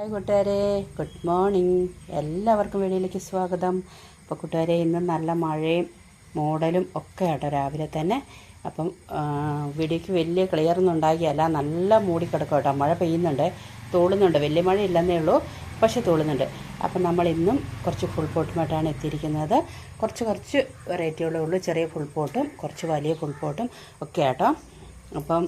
Hi കൂട്ടുകാരെ good morning എല്ലാവർക്കും വീഡിയോയിലേക്ക് സ്വാഗതം. അപ്പോൾ കൂട്ടുകാരെ ഇന്ന് നല്ല മഴയും മോഡലും ഒക്കെ ആട്ടോ രാവിലെ തന്നെ. അപ്പം വീഡിയോയ്ക്ക് വലിയ ക്ലിയർ ഒന്നും ഉണ്ടാകിയല്ല. നല്ല മൂടിക്കിടക്കും കേട്ടോ മഴ പെയ്യുന്നുണ്ട്. തോളുന്നുണ്ട്. വലിയ മഴ ഇല്ലെന്നേ ഉള്ളൂ. പക്ഷേ തോളുന്നുണ്ട്. അപ്പം നമ്മൾ ഇന്നും കുറച്ച് ഫുൾ പോട്ടുമായിട്ടാണ് എത്തിയിരിക്കുന്നത്. കുറച്ച് കുറച്ച് വെറൈറ്റികളേ ഉള്ളൂ ചെറിയ ഫുൾ പോട്ടും കുറച്ച് വലിയ ഫുൾ പോട്ടും ഒക്കെ ആട്ടോ. അപ്പം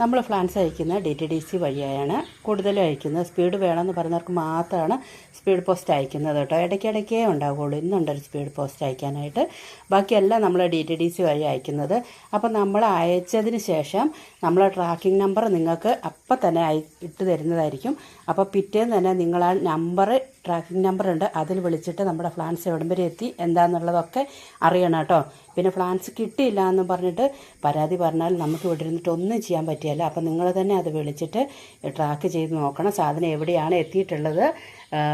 നമ്മൾ ഫ്ലാൻസ് അയക്കുന്നത് ഡി ടി ഡി സി വഴിയാണ് കൂടുതലും അയക്കുന്നത്. സ്പീഡ് വേണമെന്ന് പറയുന്നവർക്ക് മാത്രമാണ് സ്പീഡ് പോസ്റ്റ് അയക്കുന്നത് കേട്ടോ. ഇടയ്ക്കിടയ്ക്കേ ഉണ്ടാവുകയുള്ളൂ. ഇന്നുണ്ടൊരു സ്പീഡ് പോസ്റ്റ് അയക്കാനായിട്ട്. ബാക്കിയെല്ലാം നമ്മൾ ഡി ടി ഡി സി വഴി അയക്കുന്നത്. അപ്പം നമ്മൾ അയച്ചതിന് ശേഷം നമ്മൾ ട്രാക്കിംഗ് നമ്പർ നിങ്ങൾക്ക് അപ്പം തന്നെ ഇട്ട് തരുന്നതായിരിക്കും. അപ്പോൾ പിറ്റേന്ന് തന്നെ നിങ്ങൾ ആ നമ്പർ ട്രാക്കിംഗ് നമ്പർ ഉണ്ട് അതിൽ വിളിച്ചിട്ട് നമ്മുടെ ഫ്ലാൻസ് എവിടം വരെ എത്തി എന്താണെന്നുള്ളതൊക്കെ അറിയണം കേട്ടോ. പിന്നെ ഫ്ലാൻസ് കിട്ടിയില്ല എന്ന് പറഞ്ഞിട്ട് പരാതി പറഞ്ഞാൽ നമുക്ക് ഇവിടെ ഇരുന്നിട്ട് ഒന്നും ചെയ്യാൻ പറ്റിയല്ല അപ്പം നിങ്ങൾ തന്നെ അത് വിളിച്ചിട്ട് ട്രാക്ക് ചെയ്ത് നോക്കണം. സാധനം എവിടെയാണ് എത്തിയിട്ടുള്ളത്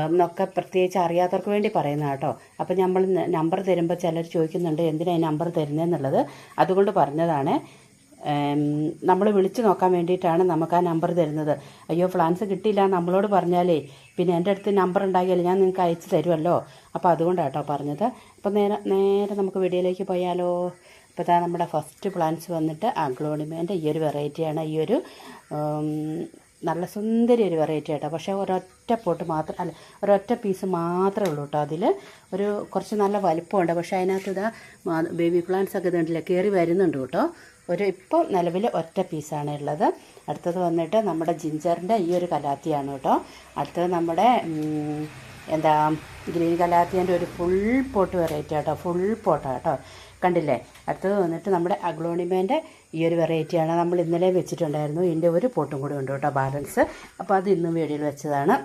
എന്നൊക്കെ പ്രത്യേകിച്ച് അറിയാത്തവർക്ക് വേണ്ടി പറയുന്ന കേട്ടോ. അപ്പം നമ്മൾ നമ്പർ തരുമ്പോൾ ചിലർ ചോദിക്കുന്നുണ്ട് എന്തിനാണ് ഈ നമ്പർ തരുന്നതെന്നുള്ളത്. അതുകൊണ്ട് പറഞ്ഞതാണ്. നമ്മൾ വിളിച്ചു നോക്കാൻ വേണ്ടിയിട്ടാണ് നമുക്ക് ആ നമ്പർ തരുന്നത്. അയ്യോ ഫ്ലാൻസ് കിട്ടിയില്ല നമ്മളോട് പറഞ്ഞാലേ. പിന്നെ എന്റെ അടുത്ത് നമ്പർ ഉണ്ടാകിയാലേ ഞാൻ നിങ്ങൾക്ക് അയച്ചു തരുമല്ലോ അപ്പോൾ അതുകൊണ്ടാണ് അതുകൊണ്ടാട്ടോ പറഞ്ഞത്. അപ്പോൾ നേരെ നേരെ നമുക്ക് വീഡിയോയിലേക്ക് പോയാലോ. അപ്പോൾ ഇതാ നമ്മുടെ ഫസ്റ്റ് പ്ലാൻസ് വന്നിട്ട് അഗ്ലോണിമേന്റെ ഈ ഒരു വെറൈറ്റിയാണ് ഈ ഒരു നല്ല സുന്ദരി ഒരു വെറൈറ്റി ആട്ടോ. പക്ഷേ ഒരൊറ്റ പോട്ട് മാത്രം അല്ല ഒരൊറ്റ പീസ് മാത്രമേ ഉള്ളൂ കേട്ടോ അതിൽ ഒരു കുറച്ച് നല്ല വലിപ്പമുണ്ട്. പക്ഷേ അതിനകത്ത് ഇതാ ബേബി പ്ലാൻസ് ഒക്കെ ഇതുണ്ടല്ലേ കയറി വരുന്നുണ്ട് കേട്ടോ. ഒരു ഇപ്പോൾ നിലവിൽ ഒറ്റ പീസാണ് ഉള്ളത്. അടുത്തത് വന്നിട്ട് നമ്മുടെ ജിഞ്ചറിന്റെ ഈ ഒരു കലാത്തിയാണ് കേട്ടോ. അടുത്തത് നമ്മുടെ എന്താ ഗ്രീൻ കലാത്തിന്റെ ഒരു ഫുൾ പോട്ട് വെറൈറ്റി കേട്ടോ ഫുൾ പോട്ടാണ് കേട്ടോ. കണ്ടില്ലേ? അടുത്തത് വന്നിട്ട് നമ്മുടെ അഗ്ലോണിമേന്റെ ഈ ഒരു വെറൈറ്റിയാണ് നമ്മൾ ഇന്നലെ വെച്ചിട്ടുണ്ടായിരുന്നു. ഇതിന്റെ ഒരു പോട്ടും കൂടി ഉണ്ട് കേട്ടോ ബാലൻസ് അപ്പോൾ അത് ഇന്നും വീഡിയോയിൽ വെച്ചതാണ്.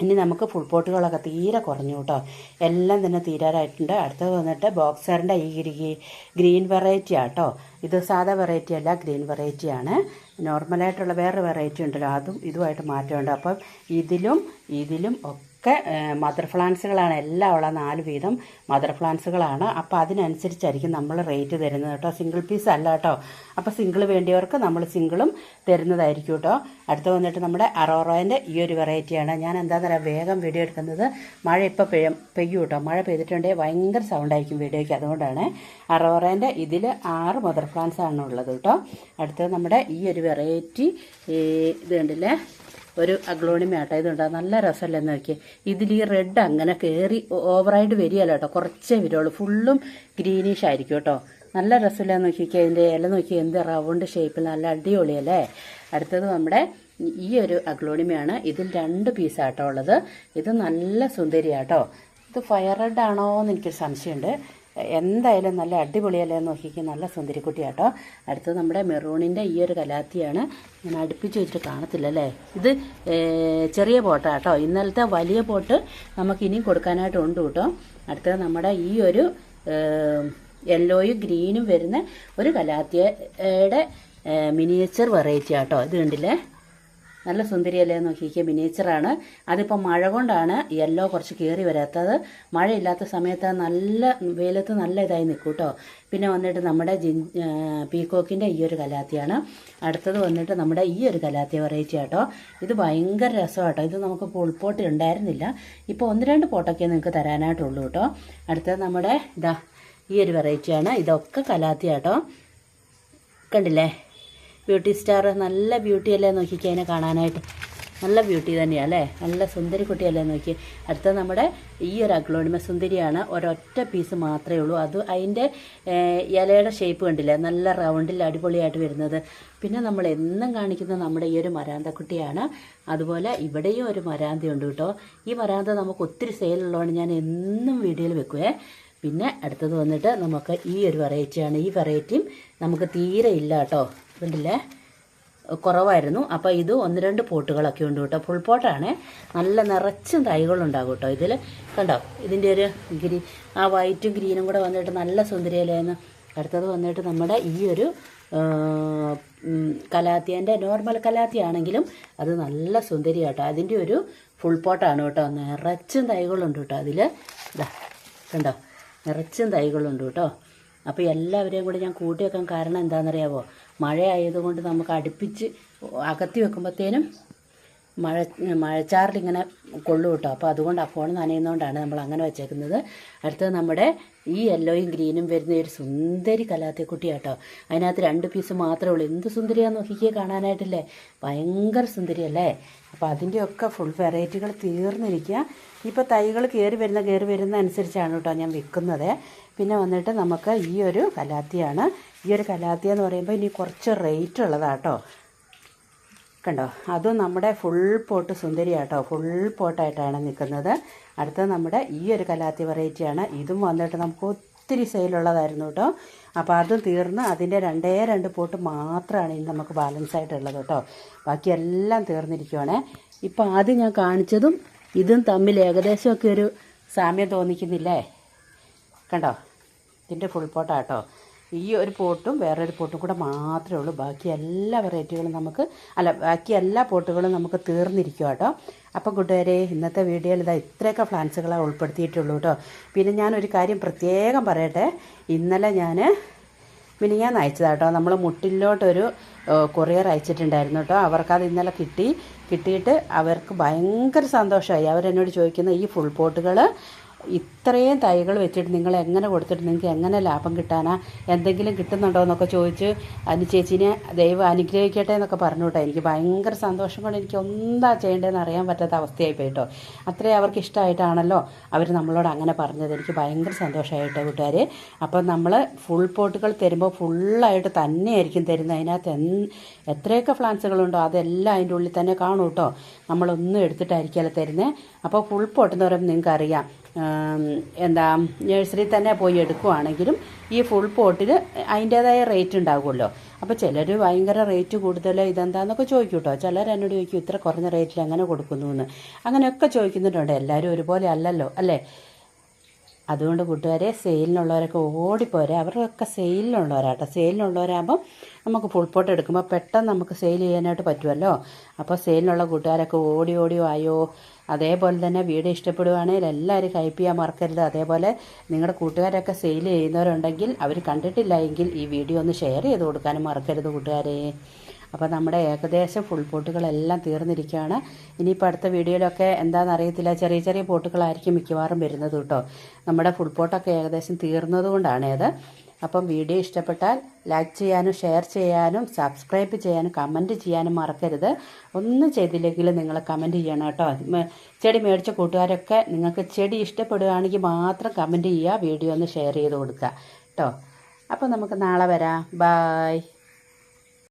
ഇനി നമുക്ക് ഫുൾ പോട്ടുകളൊക്കെ തീരെ കുറഞ്ഞു കേട്ടോ. എല്ലാം തന്നെ തീരാറായിട്ടുണ്ട്. അടുത്തത് വന്നിട്ട് ബോക്സറിന്റെ ഈ ഗ്രീൻ വെറൈറ്റി ആട്ടോ ഇത് സാധാ വെറൈറ്റി അല്ല ഗ്രീൻ വെറൈറ്റിയാണ് നോർമലായിട്ടുള്ള വേറെ വെറൈറ്റി ഉണ്ടല്ലോ അതും ഇതുമായിട്ട് മാറ്റമുണ്ട്. അപ്പം ഇതിലും ഇതിലും ഒക്കെ മദർ പ്ലാന്റ്സുകളാണ് എല്ലാം ഉള്ള നാല് വീതം മദർ പ്ലാന്റ്സുകളാണ് അപ്പോൾ അതിനനുസരിച്ചായിരിക്കും നമ്മൾ റേറ്റ് തരുന്നത് കേട്ടോ. സിംഗിൾ പീസ് അല്ല കേട്ടോ. അപ്പോൾ സിംഗിൾ വേണ്ടിയവർക്ക് നമ്മൾ സിംഗിളും തരുന്നതായിരിക്കും കേട്ടോ. അടുത്ത് വന്നിട്ട് നമ്മുടെ അറോറോന്റെ ഈ ഒരു വെറൈറ്റിയാണ് ഞാൻ എന്താണെന്ന് പറയുക വേഗം വീഡിയോ എടുക്കുന്നത്. മഴ ഇപ്പോൾ പെയ്യും പെയ്യും കേട്ടോ. മഴ പെയ്തിട്ടുണ്ടെങ്കിൽ ഭയങ്കര സൗണ്ടായിരിക്കും വീഡിയോയ്ക്ക് അതുകൊണ്ടാണ് അറോറേന്റെ ഇതിൽ ആറ് മദർ പ്ലാന്റ്സ് ആണ് ഉള്ളത് കേട്ടോ. അടുത്തത് നമ്മുടെ ഈ ഒരു വെറൈറ്റി ഇത് കണ്ടില്ലേ? ഒരു അഗ്ലോണിമയാട്ടോ ഇതുണ്ട് നല്ല രസമല്ലേ എന്ന് നോക്കി ഇതിൽ ഈ റെഡ് അങ്ങനെ കയറി ഓവറായിട്ട് വരികയല്ല കേട്ടോ. കുറച്ചേ വരുള്ളൂ ഫുള്ളും ഗ്രീനിഷ് ആയിരിക്കും കേട്ടോ. നല്ല രസമില്ല നോക്കിക്കേ. അതിന്റെ ഇല നോക്കി എന്ത് റൗണ്ട് ഷേപ്പിൽ നല്ല അടിപൊളിയല്ലേ അടുത്തത് നമ്മുടെ ഈ ഒരു അഗ്ലോണിമയാണ്. ഇതിൽ രണ്ട് പീസാട്ടോ ഉള്ളത്. ഇത് നല്ല സുന്ദരിയാട്ടോ. ഇത് ഫയർ റെഡ് ആണോ എന്ന് എനിക്കൊരു സംശയമുണ്ട്. എന്തായാലും നല്ല അടിപൊളിയല്ലേ നോക്കിക്ക്. നല്ല സുന്ദരിക്കുട്ടിയാട്ടോ. അടുത്തത് നമ്മുടെ മെറൂണിന്റെ ഈ ഒരു കലാത്തിയാണ്. ഞാൻ അടുപ്പിച്ച് വെച്ചിട്ട് കാണത്തില്ല അല്ലേ ഇത് ചെറിയ ചെറിയ പോട്ടാട്ടോ ഇന്നലത്തെ വലിയ പോട്ട് നമുക്ക് ഇനിയും കൊടുക്കാനായിട്ടുണ്ട് കേട്ടോ. അടുത്തത് നമ്മുടെ ഈ ഒരു യെല്ലോയും ഗ്രീനും വരുന്ന ഒരു കലാത്തിയുടെ മിനിയേച്ചർ വെറൈറ്റി ആട്ടോ ഇത് കണ്ടില്ലേ? നല്ല സുന്ദരിയല്ലേ നോക്കിക്കുക മിനിയേച്ചറാണ് അതിപ്പോൾ മഴ കൊണ്ടാണ് യെല്ലോ കുറച്ച് കയറി വരാത്തത്. മഴയില്ലാത്ത സമയത്ത് നല്ല വെയിലത്ത് നല്ല ഇതായി നിൽക്കും കേട്ടോ പിന്നെ വന്നിട്ട് നമ്മുടെ ജിൻ പീക്കോക്കിന്റെ ഈ ഒരു കലാത്തിയാണ്. അടുത്തത് വന്നിട്ട് നമ്മുടെ ഈ ഒരു കലാത്തിയ വെറൈറ്റി ആട്ടോ. ഇത് ഭയങ്കര രസമാട്ടോ. ഇത് നമുക്ക് പുൾപോട്ടി ഉണ്ടായിരുന്നില്ല. ഇപ്പോൾ ഒന്ന് രണ്ട് പോട്ടൊക്കെ നിങ്ങൾക്ക് തരാനായിട്ടുള്ളൂ കേട്ടോ അടുത്തത് നമ്മുടെ ഇതാ ഈ ഒരു വെറൈറ്റിയാണ് ഇതൊക്കെ കലാത്തിയാട്ടോ. കണ്ടില്ലേ? ബ്യൂട്ടി സ്റ്റാർ നല്ല ബ്യൂട്ടി അല്ലേ നോക്കിക്കുക അതിനെ കാണാനായിട്ട്. നല്ല ബ്യൂട്ടി തന്നെയാണ് അല്ലേ? നല്ല സുന്ദരി കുട്ടിയല്ലേ നോക്കി. അടുത്ത നമ്മുടെ ഈ ഒരു അഗ്ലോണിമ സുന്ദരിയാണ്. ഒരൊറ്റ പീസ് മാത്രമേ ഉള്ളൂ. അത് അതിന്റെ ഇലയുടെ ഷേപ്പ് കണ്ടില്ലേ? നല്ല റൗണ്ടിൽ അടിപൊളിയായിട്ട് വരുന്നത്. പിന്നെ നമ്മൾ എന്നും കാണിക്കുന്ന നമ്മുടെ ഈ ഒരു മരാന്തക്കുട്ടിയാണ് അതുപോലെ ഇവിടെയും ഒരു മരാന്തയുണ്ട് കേട്ടോ. ഈ മരാന്ത നമുക്ക് ഒത്തിരി സെയിലുള്ളതുകൊണ്ട് ഞാൻ എന്നും വീഡിയോയിൽ വെക്കുവേ. പിന്നെ അടുത്തത് വന്നിട്ട് നമുക്ക് ഈ ഒരു വെറൈറ്റിയാണ് ഈ വെറൈറ്റിയും നമുക്ക് തീരെ ഇല്ല കേട്ടോ. കണ്ടില്ലേ? കുറവായിരുന്നു. അപ്പോൾ ഇത് ഒന്ന് രണ്ട് പോട്ടുകളൊക്കെ ഉണ്ട് കേട്ടോ. ഫുൾ പോട്ടാണ് നല്ല നിറച്ചും തൈകളുണ്ടാകും കേട്ടോ ഇതിൽ കണ്ടോ? ഇതിന്റെ ഒരു ഗ്രീ ആ വൈറ്റും ഗ്രീനും കൂടെ വന്നിട്ട് നല്ല സുന്ദരിയിലായിരുന്നു അടുത്തത് വന്നിട്ട് നമ്മുടെ ഈ ഒരു കലാത്തിയന്റെ നോർമൽ കലാത്തി ആണെങ്കിലും അത് നല്ല സുന്ദരി കേട്ടോ. അതിന്റെ ഒരു ഫുൾ പോട്ടാണ് കേട്ടോ. നിറച്ചും തൈകളുണ്ട് കേട്ടോ അതിൽ ഇതാ കണ്ടോ? നിറച്ചും തൈകളുണ്ട് കേട്ടോ. അപ്പോൾ എല്ലാവരെയും കൂടെ ഞാൻ കൂട്ടി വെക്കാൻ കാരണം എന്താണെന്നറിയാവോ? മഴ ആയതുകൊണ്ട് നമുക്ക് അടുപ്പിച്ച് അകത്തി വെക്കുമ്പോഴത്തേനും മഴ മഴച്ചാറിലിങ്ങനെ കൊള്ളു കേട്ടോ. അപ്പോൾ അതുകൊണ്ട് ആ ഫോൺ നനയുന്നതുകൊണ്ടാണ് നമ്മൾ അങ്ങനെ വെച്ചേക്കുന്നത്. അടുത്തത് നമ്മുടെ ഈ യെല്ലോയും ഗ്രീനും വരുന്ന ഒരു സുന്ദരി കലാത്തിക്കുട്ടി കേട്ടോ. അതിനകത്ത് രണ്ട് പീസ് മാത്രമേ ഉള്ളൂ. എന്ത് സുന്ദരിയാന്ന് നോക്കിക്കേ കാണാനായിട്ടില്ലേ? ഭയങ്കര സുന്ദരിയല്ലേ? അപ്പോൾ അതിന്റെയൊക്കെ ഫുൾ വെറൈറ്റികൾ തീർന്നിരിക്കുക. ഇപ്പോൾ തൈകൾ കയറി വരുന്ന കയറി വരുന്ന അനുസരിച്ചാണ് കേട്ടോ ഞാൻ വിൽക്കുന്നത്. പിന്നെ വന്നിട്ട് നമുക്ക് ഈ ഒരു കലാത്തിയാണ്. ഈ ഒരു കലാത്തി എന്ന് പറയുമ്പോൾ ഇനി കുറച്ച് റേറ്റ് ഉള്ളതാട്ടോ കണ്ടോ? അതും നമ്മുടെ ഫുൾ പോട്ട് സുന്ദരിയാട്ടോ. ഫുൾ പോട്ടായിട്ടാണ് നിൽക്കുന്നത് അടുത്തത് നമ്മുടെ ഈ ഒരു കലാത്തി വെറൈറ്റിയാണ് ഇതും വന്നിട്ട് നമുക്ക് ഒത്തിരി സെയിലുള്ളതായിരുന്നു കേട്ടോ. അപ്പോൾ അതും തീർന്ന് അതിന്റെ രണ്ടേ രണ്ട് പോട്ട് മാത്രമാണ് ഇനി നമുക്ക് ബാലൻസ് ആയിട്ടുള്ളത് കേട്ടോ. ബാക്കിയെല്ലാം തീർന്നിരിക്കുവാണേ. ഇപ്പോൾ ആദ്യം ഞാൻ കാണിച്ചതും ഇതും തമ്മിൽ ഏകദേശമൊക്കെ ഒരു സാമ്യം തോന്നിക്കുന്നില്ലേ? കണ്ടോ? ഇതിന്റെ ഫുൾ പോട്ടാട്ടോ ഈ ഒരു പോട്ടും വേറൊരു പോട്ടും കൂടെ മാത്രമേ ഉള്ളൂ. ബാക്കി എല്ലാ വെറൈറ്റികളും നമുക്ക് അല്ല ബാക്കി എല്ലാ പോട്ടുകളും നമുക്ക് തീർന്നിരിക്കും കേട്ടോ. അപ്പം കൂട്ടുകാരെ ഇന്നത്തെ വീഡിയോയിൽ ഇതാ ഇത്രയൊക്കെ ഫ്ലാൻസുകളെ ഉൾപ്പെടുത്തിയിട്ടുള്ളൂ കേട്ടോ. പിന്നെ ഞാനൊരു കാര്യം പ്രത്യേകം പറയട്ടെ. ഇന്നലെ ഞാൻ മിനിങ്ങാന്ന് അയച്ചതാട്ടോ നമ്മൾ മുട്ടിലോട്ടൊരു കൊറിയർ അയച്ചിട്ടുണ്ടായിരുന്നു കേട്ടോ. അവർക്കത് ഇന്നലെ കിട്ടി. കിട്ടിയിട്ട് അവർക്ക് ഭയങ്കര സന്തോഷമായി. അവരെന്നോട് ചോദിക്കുന്ന ഈ ഫുൾ പോട്ടുകൾ ഇത്രയും തൈകൾ വെച്ചിട്ട് നിങ്ങൾ എങ്ങനെ കൊടുത്തിട്ട് നിങ്ങൾക്ക് എങ്ങനെ ലാഭം കിട്ടാനാ? എന്തെങ്കിലും കിട്ടുന്നുണ്ടോ എന്നൊക്കെ ചോദിച്ച് അനു ചേച്ചീനെ ദൈവം അനുഗ്രഹിക്കട്ടെ എന്നൊക്കെ പറഞ്ഞു കേട്ടോ. എനിക്ക് ഭയങ്കര സന്തോഷം കൊണ്ട് എനിക്ക് എന്താ ചെയ്യേണ്ടതെന്ന് അറിയാൻ പറ്റാത്ത അവസ്ഥയായി പോയിട്ടോ അത്രയും അവർക്ക് ഇഷ്ടമായിട്ടാണല്ലോ അവർ നമ്മളോട് അങ്ങനെ പറഞ്ഞത്. എനിക്ക് ഭയങ്കര സന്തോഷമായിട്ടോ കൂട്ടുകാർ അപ്പം നമ്മൾ ഫുൾ പോട്ടുകൾ തരുമ്പോൾ ഫുള്ളായിട്ട് തന്നെയായിരിക്കും തരുന്നത്. അതിനകത്ത് എത്രയൊക്കെ ഫ്ലാൻസുകളുണ്ടോ അതെല്ലാം അതിന്റെ ഉള്ളിൽ തന്നെ കാണും കേട്ടോ. നമ്മളൊന്നും എടുത്തിട്ടായിരിക്കുമല്ലോ തരുന്നത്. അപ്പോൾ ഫുൾ പോട്ടെന്ന് പറയുമ്പോൾ നിങ്ങൾക്ക് അറിയാം എന്താ നഴ്സറി തന്നെ പോയി എടുക്കുവാണെങ്കിലും ഈ ഫുൾ പോട്ടിൽ അതിന്റേതായ റേറ്റ് ഉണ്ടാകുമല്ലോ അപ്പോൾ ചിലർ ഭയങ്കര റേറ്റ് കൂടുതൽ ഇതെന്താന്നൊക്കെ ചോദിക്കും കേട്ടോ ചിലർ എന്നോട് ചോദിക്കും ഇത്ര കുറഞ്ഞ റേറ്റിൽ അങ്ങനെ കൊടുക്കുന്നു? എന്ന്. അങ്ങനെയൊക്കെ ചോദിക്കുന്നുണ്ട്. എല്ലാവരും ഒരുപോലെ അല്ലല്ലോ അല്ലേ? അതുകൊണ്ട് കൂട്ടുകാരെ സെയിലിനുള്ളവരൊക്കെ ഓടിപ്പോരെ. അവരൊക്കെ സെയിലിനുള്ളവരാട്ടോ. സെയിലിനുള്ളവരാകുമ്പം നമുക്ക് ഫുൾ പോട്ട് എടുക്കുമ്പോൾ പെട്ടെന്ന് നമുക്ക് സെയിൽ ചെയ്യാനായിട്ട് പറ്റുമല്ലോ അപ്പോൾ സെയിലിനുള്ള കൂട്ടുകാരൊക്കെ ഓടി ഓടിയോ ആയോ അതേപോലെ തന്നെ വീഡിയോ ഇഷ്ടപ്പെടുവാണെങ്കിൽ എല്ലാവരും ഹൈപ്പ് ചെയ്യാൻ മറക്കരുത്. അതേപോലെ നിങ്ങളുടെ കൂട്ടുകാരൊക്കെ സെയിൽ ചെയ്യുന്നവരുണ്ടെങ്കിൽ അവർ കണ്ടിട്ടില്ല എങ്കിൽ ഈ വീഡിയോ ഒന്ന് ഷെയർ ചെയ്ത് കൊടുക്കാനും മറക്കരുത് കൂട്ടുകാരെ. അപ്പോൾ നമ്മുടെ ഏകദേശം ഫുൾ പോട്ടുകളെല്ലാം തീർന്നിരിക്കുകയാണ്. ഇനിയിപ്പോൾ അടുത്ത വീഡിയോയിലൊക്കെ എന്താണെന്ന് അറിയത്തില്ല ചെറിയ ചെറിയ പോട്ടുകളായിരിക്കും മിക്കവാറും വരുന്നത് കേട്ടോ. നമ്മുടെ ഫുൾ പോട്ടൊക്കെ ഏകദേശം തീർന്നതുകൊണ്ടാണ് അത് അപ്പം വീഡിയോ ഇഷ്ടപ്പെട്ടാൽ ലൈക്ക് ചെയ്യാനും ഷെയർ ചെയ്യാനും സബ്സ്ക്രൈബ് ചെയ്യാനും കമന്റ് ചെയ്യാനും മറക്കരുത്. ഒന്നും ചെയ്തില്ലെങ്കിൽ നിങ്ങൾ കമന്റ് ചെയ്യണം കേട്ടോ. ചെടി മേടിച്ച കൂട്ടുകാരൊക്കെ നിങ്ങൾക്ക് ചെടി ഇഷ്ടപ്പെടുകയാണെങ്കിൽ മാത്രം കമന്റ് ചെയ്യുക വീഡിയോ ഒന്ന് ഷെയർ ചെയ്ത് കൊടുക്കുക കേട്ടോ. അപ്പോൾ നമുക്ക് നാളെ വരാം. ബായ്